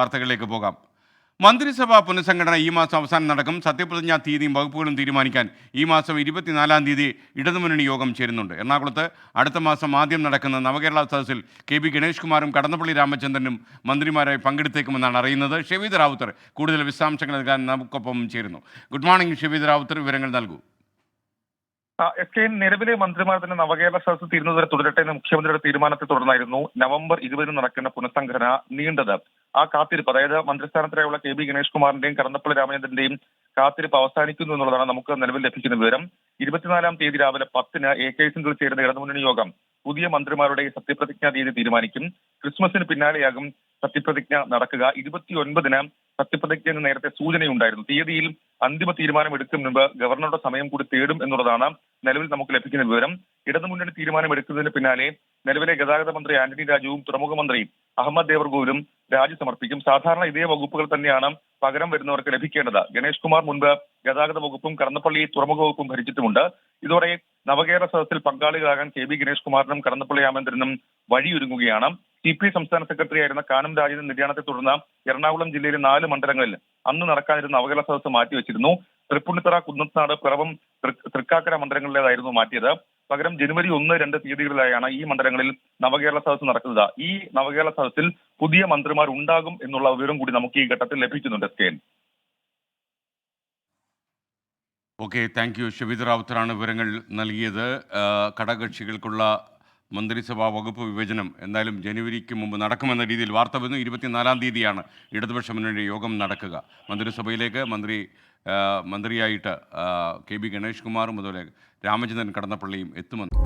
വാർത്തകളിലേക്ക് പോകാം. മന്ത്രിസഭാ പുനഃസംഘടന ഈ മാസം അവസാനം നടക്കും. സത്യപ്രതിജ്ഞാ തീയതിയും വകുപ്പുകളും തീരുമാനിക്കാൻ ഈ മാസം ഇരുപത്തിനാലാം തീയതി ഇടതുമുന്നണി യോഗം ചേരുന്നുണ്ട്. എറണാകുളത്ത് അടുത്ത മാസം ആദ്യം നടക്കുന്ന നവകേരള സദസ്സിൽ കെ ബി ഗണേഷ് കുമാറും കടന്നപ്പള്ളി രാമചന്ദ്രനും മന്ത്രിമാരായി പങ്കെടുത്തേക്കുമെന്നാണ് അറിയുന്നത്. ഷെവീദ് റാവുത്തർ കൂടുതൽ വിശദാംശങ്ങൾ നൽകാൻ നമുക്കൊപ്പം ചേരുന്നു. Good morning Shaveed Ravuthar. വിവരങ്ങൾ നൽകൂ. എസ് കെ നിലവിലെ മന്ത്രിമാർ തന്നെ നവകേരള സദസ് തീരുന്നതുവരെ തുടരട്ടെ എന്ന് മുഖ്യമന്ത്രിയുടെ തീരുമാനത്തെ തുടർന്നായിരുന്നു നവംബർ ഇരുപതിന് നടക്കുന്ന പുനഃസംഘടന നീണ്ടത്. ആ കാത്തിരിപ്പ് അതായത് മന്ത്രിസ്ഥാനത്തിനായുള്ള കെ ബി ഗണേഷ് കുമാറിന്റെയും കടന്നപ്പള്ളി രാമചന്ദ്രന്റെയും കാത്തിരിപ്പ് അവസാനിക്കുന്നു എന്നുള്ളതാണ് നമുക്ക് നിലവിൽ ലഭിക്കുന്ന വിവരം. ഇരുപത്തിനാലാം തീയതി രാവിലെ പത്തിന് എ കെ സിംഗിൾ ചേരുന്ന ഇടതുമുന്നണി യോഗം പുതിയ മന്ത്രിമാരുടെ സത്യപ്രതിജ്ഞാ തീയതി തീരുമാനിക്കും. ക്രിസ്മസിന് പിന്നാലെയാകും സത്യപ്രതിജ്ഞ നടക്കുക. ഇരുപത്തിയൊൻപതിന് സത്യപ്രതിജ്ഞ നേരത്തെ സൂചനയുണ്ടായിരുന്നു. തീയതിയിൽ അന്തിമ തീരുമാനം എടുക്കും മുൻപ് ഗവർണറുടെ സമയം കൂടി തേടും എന്നുള്ളതാണ് നിലവിൽ നമുക്ക് ലഭിക്കുന്ന വിവരം. ഇടതുമുന്നണി തീരുമാനം എടുക്കുന്നതിന് പിന്നാലെ നിലവിലെ ഗതാഗത മന്ത്രി ആന്റണി രാജുവും തുറമുഖ മന്ത്രി അഹമ്മദ് ദേവർഗോവിലും രാജി സമർപ്പിക്കും. സാധാരണ ഇതേ വകുപ്പുകൾ തന്നെയാണ് പകരം വരുന്നവർക്ക് ലഭിക്കേണ്ടത്. ഗണേഷ് കുമാർ മുൻപ് ഗതാഗത വകുപ്പും കടന്നപ്പള്ളി തുറമുഖ വകുപ്പും ഭരിച്ചിട്ടുമുണ്ട്. ഇതോടെ നവകേരള സദസ്സിൽ പങ്കാളികളാകാൻ കെ ബി ഗണേഷ് കുമാറിനും കടന്നപ്പള്ളി രാമേന്ദ്രനും വഴിയൊരുങ്ങുകയാണ്. സി പി സംസ്ഥാന സെക്രട്ടറി ആയിരുന്ന കാനം രാജന്റെ നിര്യാണത്തെ തുടർന്ന് എറണാകുളം ജില്ലയിലെ നാല് മണ്ഡലങ്ങളിൽ അന്ന് നടക്കാനിരുന്ന നവകേരള സദസ്സ് മാറ്റിവെച്ചിരുന്നു. തൃപ്പൂണിത്തറ കുന്നത്തനാട് പിറവം തൃക്കാക്കര മണ്ഡലങ്ങളിലേതായിരുന്നു മാറ്റിയത്. പകരം ജനുവരി ഒന്ന് രണ്ട് തീയതികളിലായാണ് ഈ മണ്ഡലങ്ങളിൽ നവകേരള സദസ്സ് നടക്കുന്നത്. ഈ നവകേരള സദസ്സിൽ പുതിയ മന്ത്രിമാർ ഉണ്ടാകും എന്നുള്ള വിവരം കൂടി നമുക്ക് ഈ ഘട്ടത്തിൽ ലഭിക്കുന്നുണ്ട് N. Okay thank you. Shabeed റാവുത്തറാണ് വിവരങ്ങൾ നൽകിയത്. ഘടകക്ഷികൾക്കുള്ള മന്ത്രിസഭാ വകുപ്പ് വിഭജനം എന്തായാലും ജനുവരിക്ക് മുമ്പ് നടക്കുമെന്ന രീതിയിൽ വാർത്ത വന്നു. ഇരുപത്തിനാലാം തീയതിയാണ് ഇടതുപക്ഷ മുന്നണിയുടെ യോഗം നടക്കുക. മന്ത്രിസഭയിലേക്ക് മന്ത്രി മന്ത്രിയായിട്ട് കെ ബി ഗണേഷ് കുമാറും അതുപോലെ രാമചന്ദ്രൻ കടന്നപ്പള്ളിയും എത്തുമെന്ന്.